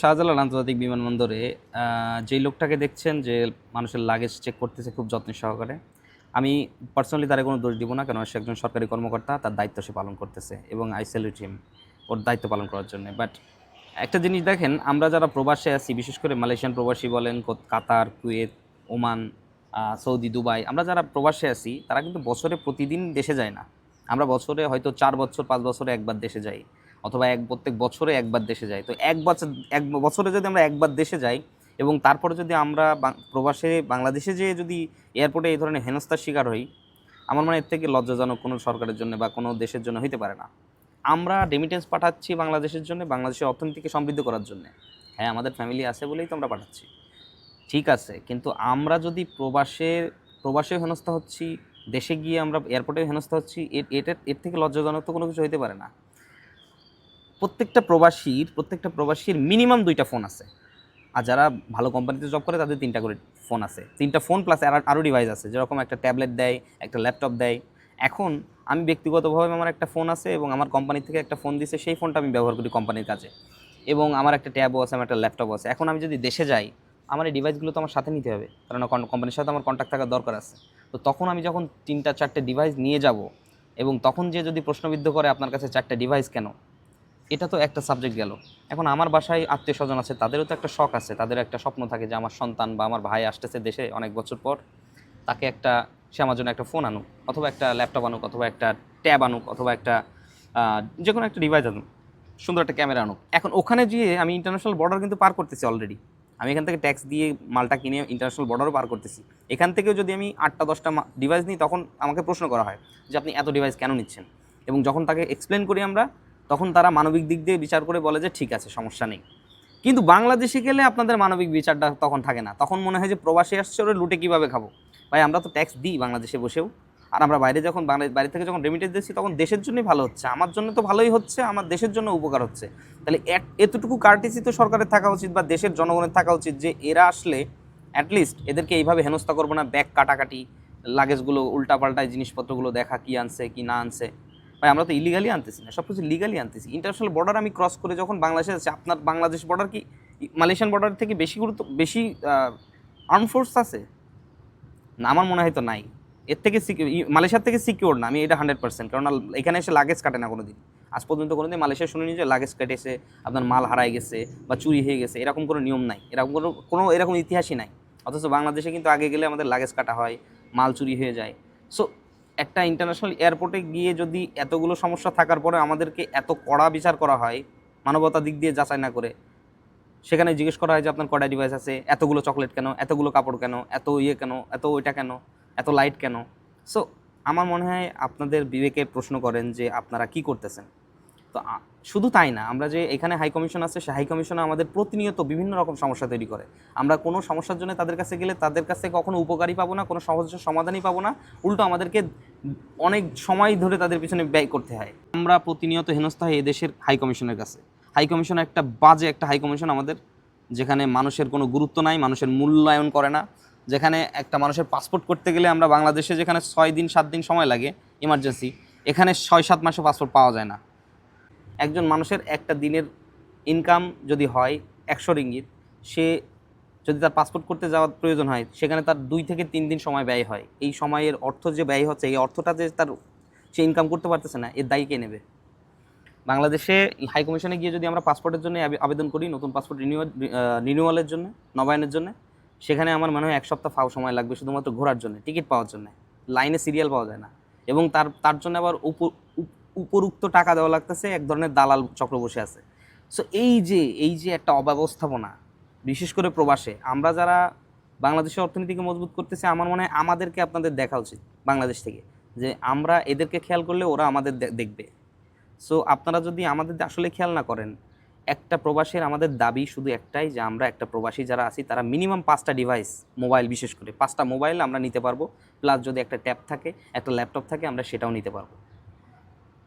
শাহজালাল আন্তর্জাতিক বিমানবন্দরে যেই লোকটাকে দেখছেন যে মানুষের লাগেজ চেক করতেছে খুব যত্ন সহকারে, আমি পার্সোনালি তার কোনো দোষ দিব না কেন সে একজন সরকারি কর্মকর্তা, তার দায়িত্ব সে পালন করতেছে এবং আই স্যালুট হিম ওর দায়িত্ব পালন করার জন্য। বাট একটা জিনিস দেখেন, আমরা যারা প্রবাসে আছি, বিশেষ করে মালয়েশিয়ান প্রবাসী বলেন, কত- Qatar, Kuwait, Oman Saudi, Dubai, আমরা যারা প্রবাসে আছি, তারা কিন্তু বছরে প্রতিদিন দেশে যায় না। আমরা বছরে হয়তো চার বছর, পাঁচ বছরে একবার দেশে যাই। অথবা এক প্রত্যেক বছরে একবার দেশে যাই তো এক বছর এক বছরে যদি আমরা একবার দেশে যাই এবং তারপরে যদি আমরা প্রবাসে বাংলাদেশে যেয়ে যদি এয়ারপোর্টে এই ধরনের হেনস্থার শিকার হই, আমার মনে এর থেকে লজ্জাজনক কোনো সরকারের জন্য বা কোনো দেশের জন্য হইতে পারে না। আমরা রেমিটেন্স পাঠাচ্ছি বাংলাদেশের জন্য বাংলাদেশের অর্থনীতিকে সমৃদ্ধ করার জন্য। হ্যাঁ আমাদের ফ্যামিলি আছে বলেই তো আমরা পাঠাচ্ছি। ঠিক আছে, কিন্তু আমরা যদি প্রবাসের প্রবাসে হেনস্থা হচ্ছি, দেশে গিয়ে আমরা এয়ারপোর্টে হেনস্থা হচ্ছি, এর এটা এর থেকে লজ্জাজনক তো কোনো কিছু হইতে পারে না। প্রত্যেকটা প্রবাসীর প্রত্যেকটা প্রবাসীর মিনিমাম দুইটা ফোন আছে। আর যারা ভালো কোম্পানিতে জব করে, তাদের তিনটা করে ফোন আছে। তিনটা ফোন প্লাস আরও ডিভাইস আছে। যেরকম একটা ট্যাবলেট দেয়, একটা ল্যাপটপ দেয়। এখন আমি ব্যক্তিগতভাবে আমার একটা ফোন আছে এবং আমার কোম্পানি থেকে একটা ফোন দিছে, সেই ফোনটা আমি ব্যবহার করি কোম্পানির কাজে। এবং আমার একটা ট্যাবও আছে, আমার একটা ল্যাপটপ আছে। এখন আমি যদি দেশে যাই, আমার এই ডিভাইসগুলো তো আমার সাথে নিতে হবে। কারণ কোম্পানির সাথে আমার কন্ট্যাক্ট থাকার দরকার আছে। তো তখন আমি যখন তিনটা, চারটে ডিভাইস নিয়ে যাব এবং তখন যে যদি প্রশ্নবিদ্ধ করে, আপনার কাছে চারটে ডিভাইস কেন? এটা তো একটা সাবজেক্ট গেল। এখন আমার বাসায় আত্মীয় স্বজন আছে, তাদেরও তো একটা শখ আছে। তাদের একটা স্বপ্ন থাকে যে আমার সন্তান বা আমার ভাই আসতেছে দেশে অনেক বছর পর, তাকে একটা, সে আমার জন্য একটা ফোন আনুক অথবা একটা ল্যাপটপ আনুক অথবা একটা ট্যাব আনুক অথবা একটা যে কোনো একটা ডিভাইস আনুক, সুন্দর একটা ক্যামেরা আনুক। এখন ওখানে গিয়ে আমি ইন্টারন্যাশনাল বর্ডার কিন্তু পার করতেছি অলরেডি আমি এখান থেকে ট্যাক্স দিয়ে মালটা কিনে ইন্টারন্যাশনাল বর্ডারও পার করতেছি। এখান থেকেও যদি আমি আটটা, দশটা ডিভাইস নিই, তখন আমাকে প্রশ্ন করা হয় যে আপনি এত ডিভাইস কেন নিচ্ছেন? এবং যখন তাকে এক্সপ্লেন করি আমরা তখন তারা মানবিক দিক দিয়ে বিচার করে বলে যে ঠিক আছে, সমস্যা নেই। কিন্তু বাংলাদেশে গেলে আপনাদের মানবিক বিচারটা তখন থাকে না। তখন মনে হয় যে প্রবাসী আসছে, ওরা লুটে কীভাবে খাব? ভাই, আমরা তো ট্যাক্স দিই বাংলাদেশে বসেও। আর আমরা বাইরে যখন বাংলাদেশ বাইরে থেকে যখন রেমিটেন্স দিচ্ছি, তখন দেশের জন্যই ভালো হচ্ছে। আমার জন্য তো ভালোই হচ্ছে, আমার দেশের জন্য উপকার হচ্ছে। তাহলে এতটুকু কার্টিসি তো সরকারের থাকা উচিত বা দেশের জনগণের থাকা উচিত যে এরা আসলে অ্যাটলিস্ট এদেরকে এইভাবে হেনস্থা করব না, ব্যাগ কাটাকাটি লাগেজগুলো উল্টাপাল্টায় জিনিসপত্রগুলো দেখা কি আনছে, কি না আনছে। ভাই, আমরা তো ইলিগালি আনতেছি না সব কিছু লিগালি আনতেছি। ইন্টারন্যাশনাল বর্ডার আমি ক্রস করে যখন বাংলাদেশে যাচ্ছি আপনার বাংলাদেশ বর্ডার কি মালয়েশিয়ান বর্ডার থেকে বেশি গুরুত্ব, বেশি আর্ম ফোর্স আছে? না, আমার মনে হয় তো নাই। এর থেকে মালয়েশিয়ার থেকে সিকিউর না, আমি এটা হান্ড্রেড পার্সেন্ট কারণ এখানে এসে লাগেজ কাটে না কোনো দিন আজ পর্যন্ত কোনো দিন মালয়েশিয়া শুনিনি যে লাগেজ কেটেছে, আপনার মাল হারাই গেছে বা চুরি হয়ে গেছে, এরকম কোনো নিয়ম নাই। এরকম কোনো কোনো এরকম ইতিহাসই নাই। অথচ বাংলাদেশে কিন্তু আগে গেলে আমাদের লাগেজ কাটা হয়, মাল চুরি হয়ে যায়। সো একটা ইন্টারন্যাশনাল এয়ারপোর্টে গিয়ে যদি এতগুলো সমস্যা থাকার পরে আমাদেরকে এত কড়া বিচার করা হয়, মানবতা দিক দিয়ে যাচাই না করে, সেখানে জিজ্ঞেস করা হয় যে আপনার কটা ডিভাইস আছে, এতগুলো চকলেট কেন, এতগুলো কাপড় কেন, এত ইয়ে কেন, এত ওইটা কেন, এত লাইট কেন? সো আমার মনে হয় আপনাদের বিবেকে প্রশ্ন করেন যে আপনারা কি করতেছেন? তো শুধু তাই না, আমরা যে এখানে হাই কমিশন আছে সে হাই কমিশনে আমাদের প্রতিনিয়ত বিভিন্ন রকম সমস্যা তৈরি করে। আমরা কোনো সমস্যার জন্য তাদের কাছে গেলে তাদের কাছে কখনো উপকারী পাবো না, কোনো সহজ সমাধানই পাবো না, উল্টো আমাদেরকে অনেক সময় ধরে তাদের পিছনে ব্যয় করতে হয়। আমরা প্রতিনিয়ত হেনস্থা হয় এদেশের হাই কমিশনের কাছে। হাই কমিশন একটা বাজে একটা হাই কমিশন আমাদের, যেখানে মানুষের কোনো গুরুত্ব নাই, মানুষের মূল্যায়ন করে না। যেখানে একটা মানুষের পাসপোর্ট করতে গেলে আমরা বাংলাদেশে যেখানে ছয় দিন, সাত দিন সময় লাগে ইমার্জেন্সি এখানে ছয়, সাত মাসে পাসপোর্ট পাওয়া যায় না। একজন মানুষের একটা দিনের ইনকাম যদি হয় একশো রিঙ্গিত, সে যদি তার পাসপোর্ট করতে যাওয়ার প্রয়োজন হয়, সেখানে তার দুই থেকে তিন দিন সময় ব্যয় হয়। এই সময়ের অর্থ যে ব্যয় হচ্ছে, এই অর্থটা যে তার সে ইনকাম করতে পারতেছে না, এর দায়ী কে নেবে? বাংলাদেশে হাই কমিশনে গিয়ে যদি আমরা পাসপোর্টের জন্য আবে- আবেদন করি, নতুন পাসপোর্ট রিনিউয়াল রিনিউয়ালের জন্য, নবায়নের জন্য, সেখানে আমার মনে হয় এক সপ্তাহ ফাও সময় লাগবে শুধুমাত্র ঘোরার জন্য টিকিট পাওয়ার জন্য। লাইনে সিরিয়াল পাওয়া যায় না। এবং তার তার জন্য আবার উপ- উপরুক্ত টাকা দেওয়া লাগতেছে, এক ধরনের দালাল চক্র বসে আছে। সো এই যে এই যে একটা অব্যবস্থাপনা, বিশেষ করে প্রবাসে, আমরা যারা বাংলাদেশের অর্থনীতিকে মজবুত করতেছে, আমার মনে হয় আমাদেরকে আপনাদের দেখা উচিত, বাংলাদেশ থেকে, যে আমরা এদেরকে খেয়াল করলে ওরা আমাদের দেখবে। সো আপনারা যদি আমাদের আসলে খেয়াল না করেন, একটা প্রবাসীর আমাদের দাবি শুধু একটাই, যে আমরা একটা প্রবাসী যারা আছি, তারা মিনিমাম পাঁচটা ডিভাইস মোবাইল বিশেষ করে, পাঁচটা মোবাইল আমরা নিতে পারব প্লাস যদি একটা ট্যাব থাকে, একটা ল্যাপটপ থাকে, আমরা সেটাও নিতে পারব।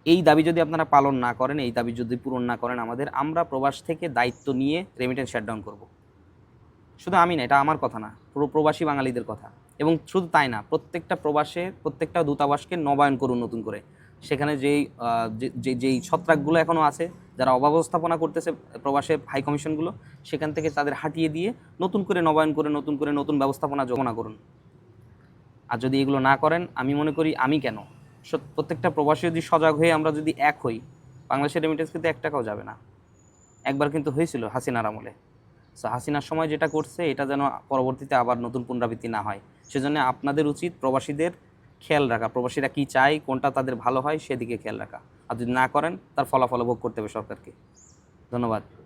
এই দাবি যদি আপনারা পালন না করেন, এই দাবি যদি পূরণ না করেন, আমাদের, আমরা প্রবাস থেকে দায়িত্ব নিয়ে রেমিটেন্স শাটডাউন করব। শুধু আমি না, এটা আমার কথা না, পুরো প্রবাসী বাঙালিদের কথা। এবং শুধু তাই না, প্রত্যেকটা প্রবাসে, প্রত্যেকটা দূতাবাসকে নবায়ন করুন নতুন করে। সেখানে যেই যে- যেই ছত্রাকগুলো এখনও আছে, যারা অব্যবস্থাপনা করতেছে প্রবাসের হাই কমিশনগুলো সেখান থেকে তাদের হাঁটিয়ে দিয়ে নতুন করে নবায়ন করে, নতুন করে নতুন ব্যবস্থাপনা যোজনা করুন। আর যদি এগুলো না করেন, আমি মনে করি, আমি কেন? প্রত্যেকটা প্রবাসী যদি সজাগ হয়ে আমরা যদি এক হই, বাংলাদেশের রেমিটেন্স কিন্তু এক টাকাও যাবে না। একবার কিন্তু হয়েছিল হাসিনার আমলে। সো হাসিনার সময় যেটা করছে, এটা যেন পরবর্তীতে আবার নতুন পুনরাবৃত্তি না হয়। সেজন্য আপনাদের উচিত প্রবাসীদের খেয়াল রাখা, প্রবাসীরা কি চায়, কোনটা তাদের ভালো হয়, সেদিকে খেয়াল রাখা। আর যদি না করেন, তার ফলাফল ভোগ করতে হবে সরকারকে। ধন্যবাদ।